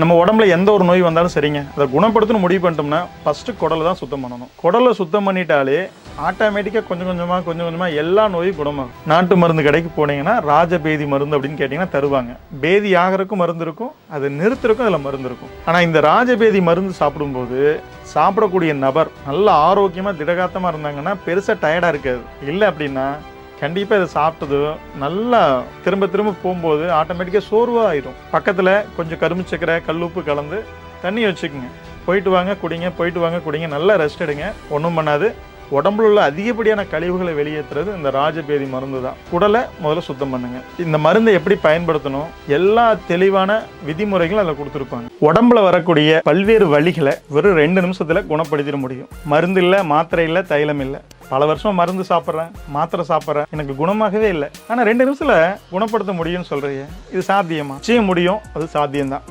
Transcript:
நம்ம உடம்புல எந்த ஒரு நோய் வந்தாலும் சரிங்க. அதை குணப்படுத்தணும் முடிவு பண்ணிட்டோம்னா ஃபஸ்ட்டு குடலை தான் சுத்தம் பண்ணணும். குடலை சுத்தம் பண்ணிட்டாலே ஆட்டோமேட்டிக்காக கொஞ்சம் கொஞ்சமாக கொஞ்சம் கொஞ்சமாக எல்லா நோயும் குணமாகும். நாட்டு மருந்து கடைக்கு போனீங்கன்னா ராஜபேதி மருந்து அப்படின்னு கேட்டிங்கன்னா தருவாங்க. பேதி ஆகிறதுக்கும் மருந்து இருக்கும் அது நிறுத்துறக்கும் அதில் மருந்து இருக்கும். ஆனால் இந்த ராஜபேதி மருந்து சாப்பிடும்போது சாப்பிடக்கூடிய நபர் நல்ல ஆரோக்கியமாக திடகாத்தமாக இருந்தாங்கன்னா பெருசாக டயர்டாக இருக்காது. இல்லை அப்படின்னா கண்டிப்பாக இதை சாப்பிட்டதும் நல்லா திரும்ப திரும்ப போகும்போது ஆட்டோமேட்டிக்காக சோர்வாக ஆயிடும் பக்கத்தில் கொஞ்சம் கரும்பு சக்கரை கல்லுப்பு கலந்து தண்ணி வச்சுக்கோங்க. போயிட்டு வாங்க குடிங்க போயிட்டு வாங்க குடிங்க. நல்லா ரெஸ்ட் எடுங்க. ஒன்றும் பண்ணாது. உடம்புல உள்ள அதிகப்படியான கழிவுகளை வெளியேற்றுறது இந்த ராஜபேதி மருந்து தான். உடலை முதல்ல சுத்தம் பண்ணுங்க. இந்த மருந்தை எப்படி பயன்படுத்தணும்? எல்லா தெளிவான விதிமுறைகளும் அதில் கொடுத்துருப்பாங்க. உடம்புல வரக்கூடிய பல்வேறு வழிகளை வெறும் ரெண்டு நிமிஷத்தில் குணப்படுத்திட முடியும். மருந்து இல்லை மாத்திரை இல்லை தைலம் இல்லை. பல வருஷம் மருந்து சாப்பிட்றேன் மாத்திரை சாப்பிட்றேன். எனக்கு குணமாகவே இல்லை. ஆனால் ரெண்டு நிமிஷத்துல குணப்படுத்த முடியும்னு சொல்றீங்க இது சாத்தியமா? செய்ய முடியும். அது சாத்தியம்தான்.